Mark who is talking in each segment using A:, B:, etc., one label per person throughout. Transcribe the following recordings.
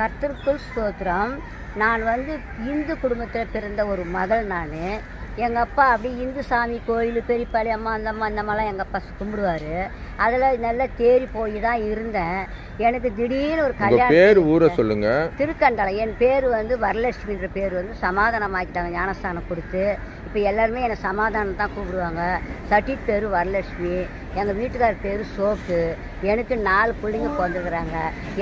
A: கர்த்தருக்குள் ஸ்தோத்திரம். நான் வந்து இந்து குடும்பத்தில் பிறந்த ஒரு மகள் நான். எங்கள் அப்பா அப்படி இந்து சாமி கோயில் பெரியப்பாளி அம்மா அந்த அம்மா அந்த அம்மாலாம் எங்கள் அப்பா கும்பிடுவார். அதில் நல்லா தேறி போய் தான் இருந்தேன். எனக்கு திடீர்னு ஒரு கல்யாணம்
B: பேர் ஊரை சொல்லுங்க.
A: திருக்கண்டலம் என் பேர் வந்து வரலட்சுமின்ற பேர் வந்து சமாதானமாக்கிட்டாங்க ஞானஸ்தானம் கொடுத்து. இப்போ எல்லாருமே என்னை சமாதானம் தான் கூப்பிடுவாங்க. சட்டிட் பேர் வரலட்சுமி எங்கள் வீட்டுக்கார் பேர் சோக்கு எனக்கு நாலு பிள்ளைங்க பிறந்துக்கிறாங்க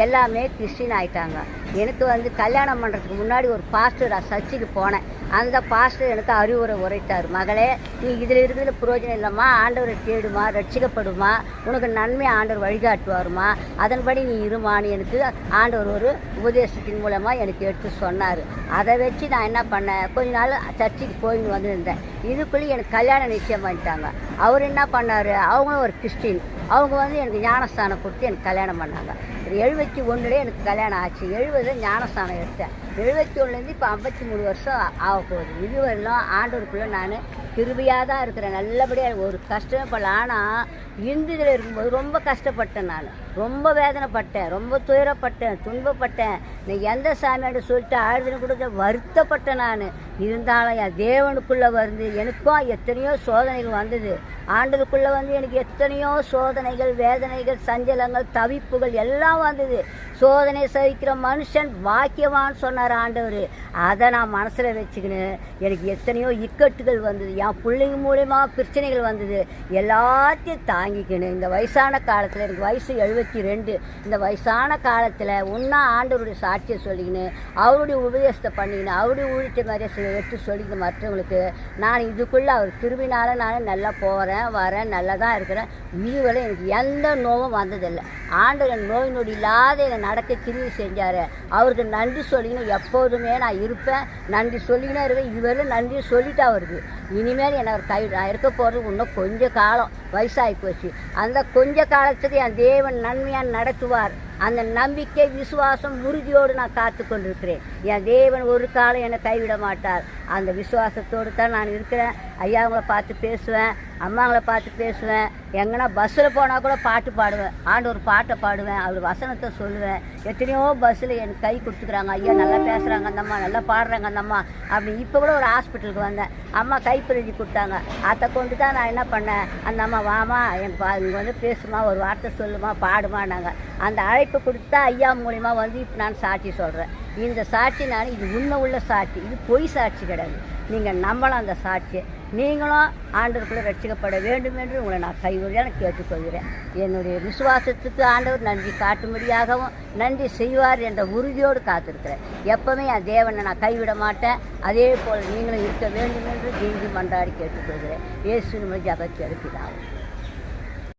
A: எல்லாமே கிறிஸ்டின் ஆயிட்டாங்க. எனக்கு வந்து கல்யாணம் பண்ணுறதுக்கு முன்னாடி ஒரு பாஸ்டர் சர்ச்சுக்கு போனேன். அந்த பாஸ்டர் எனக்கு அறிவுரை உரைத்தார். மகளே நீ இதில் இருக்கிறதுல பிரயோஜனம் இல்லைம்மா. ஆண்டவரை தேடுமா ரட்சிக்கப்படுமா. உனக்கு நன்மை ஆண்டவர் வழிகாட்டுவாருமா. அதன்படி நீ இருமான்னு எனக்கு ஆண்டவர் ஒரு உபதேசத்தின் மூலமாக எனக்கு எடுத்து சொன்னார். அதை வச்சு நான் என்ன பண்ணேன்? கொஞ்ச நாள் சர்ச்சுக்கு போயின்னு வந்திருந்தேன். இதுக்குள்ளே எனக்கு கல்யாணம் நிச்சயம் பண்ணிட்டாங்க. அவர் என்ன பண்ணார்? அவங்களும் ஒரு கிறிஸ்டின். அவங்க வந்து எனக்கு ஞானஸ்தானம் கொடுத்து எனக்கு கல்யாணம் பண்ணாங்க. எழுபத்தி ஒன்றுலேயே எனக்கு கல்யாணம் ஆச்சு. எழுபது ஞானஸ்தானம் எடுத்தேன். எழுபத்தி ஒன்றுலேருந்து இப்போ ஐம்பத்தி மூணு வருஷம் ஆக போகுது. இதுவரையிலும் ஆண்டவருக்குள்ளே நான் கிருபியாக தான் இருக்கிறேன். நல்லபடியாக ஒரு கஷ்டமே படல. ஆனால் இந்துதில் இருக்கும்போது ரொம்ப கஷ்டப்பட்டேன் நான். ரொம்ப வேதனைப்பட்டேன். ரொம்ப துயரப்பட்டேன். துன்பப்பட்டேன். நீ எந்த சாமியாட்ட சொல்லிட்டு ஆழ்துன்னு கொடுக்க வருத்தப்பட்டேன் நான். இருந்தாலும் என் தேவனுக்குள்ளே வந்து எனக்கும் எத்தனையோ சோதனைகள் வந்தது. ஆண்டதுக்குள்ளே வந்து எனக்கு எத்தனையோ சோதனைகள் வேதனைகள் சஞ்சலங்கள் தவிப்புகள் எல்லாம் வந்தது. சோதனை சகிக்கிற மனுஷன் பாக்கியவான்னு சொன்னார் ஆண்டவர். அதை நான் மனசில் வச்சுக்கின்னு. எனக்கு எத்தனையோ இக்கட்டுகள் வந்தது. நான் பிள்ளைங்க மூலயமா பிரச்சனைகள் வந்தது. எல்லாத்தையும் தாங்கிக்கணும். இந்த வயசான காலத்தில் எனக்கு வயசு எழுபத்தி ரெண்டு. இந்த வயசான காலத்தில் ஒன்றா ஆண்டவருடைய சாட்சியை சொல்லிக்கின்னு அவருடைய உபதேசத்தை பண்ணிக்கின்னு அவருடைய ஊழித்த மாதிரியே சில எடுத்து சொல்லிக்கின்னு மற்றவங்களுக்கு. நான் இதுக்குள்ளே அவர் திரும்பினால நான் நல்லா போகிறேன் வரேன் நல்லா தான் இருக்கிறேன். இதுவரை எனக்கு எந்த நோவும் வந்ததில்லை. ஆண்டவர் நோய் நொடி இல்லாத என்னை நடக்க கிருவி செஞ்சார். அவருக்கு நன்றி சொல்லிக்கணும். எப்போதுமே நான் இருப்பேன். நன்றி சொல்லிக்கினே இருக்கேன் இதுவரை நன்றி சொல்லிட்டா அவருக்கு இனிமேல் என்னை ஒரு கை நான் இருக்க போகிறது இன்னும் கொஞ்சம் காலம். வயசாகி போச்சு அந்த கொஞ்ச காலத்துக்கு என் தேவன் நன்மையாக நடத்துவார். அந்த நம்பிக்கை விசுவாசம் உறுதியோடு நான் காத்து கொண்டிருக்கிறேன். என் தேவன் ஒரு காலம் என்னை கைவிட மாட்டார். அந்த விசுவாசத்தோடு தான் நான் இருக்கிறேன். ஐயாவங்களை பார்த்து பேசுவேன். அம்மாங்களை பார்த்து பேசுவேன். எங்கன்னா பஸ்ஸில் போனால் கூட பாட்டு பாடுவேன். ஆண்டு ஒரு பாட்டை பாடுவேன். அவர் வசனத்தை சொல்லுவேன். எத்தனையோ பஸ்ஸில் எனக்கு கை கொடுத்துக்கிறாங்க. ஐயா நல்லா பேசுகிறாங்க அந்த அம்மா நல்லா பாடுறாங்க அந்த அம்மா அப்படி இப்போ கூட ஒரு ஹாஸ்பிட்டலுக்கு வந்தேன். அம்மா கைப்பிரதி கொடுத்தாங்க. அதை கொண்டு தான் நான் என்ன பண்ணேன்? அந்த அம்மா வாமா என் பா இங்கே வந்து பேசுமா ஒரு வார்த்தை சொல்லுமா பாடுமான்னாங்க அந்த அழைப்பு கொடுத்தா ஐயா மூலிமா வந்து இப்போ நான் சாட்சி சொல்கிறேன் இந்த சாட்சி நான் இது உண்மை உள்ள சாட்சி இது பொய் சாட்சி கிடையாது. நீங்கள் நம்பலாம் அந்த சாட்சியை நீங்களும் ஆண்டவருக்குள்ளே ரட்சிக்கப்பட வேண்டும் என்று உங்களை நான் கைவழியாக கேட்டுக்கொள்கிறேன். என்னுடைய விசுவாசத்துக்கு ஆண்டவர் நன்றி காட்டும்படியாகவும் நன்றி செய்வார் என்ற உறுதியோடு காத்திருக்கிறேன். எப்பவுமே என் தேவனை நான் கைவிட மாட்டேன். அதே போல் நீங்களும் இருக்க வேண்டும் என்று நீங்கி மன்றாடி கேட்டுக்கொள்கிறேன். இயேசு நம்ம ஜபத்தை எழுப்பினாவும்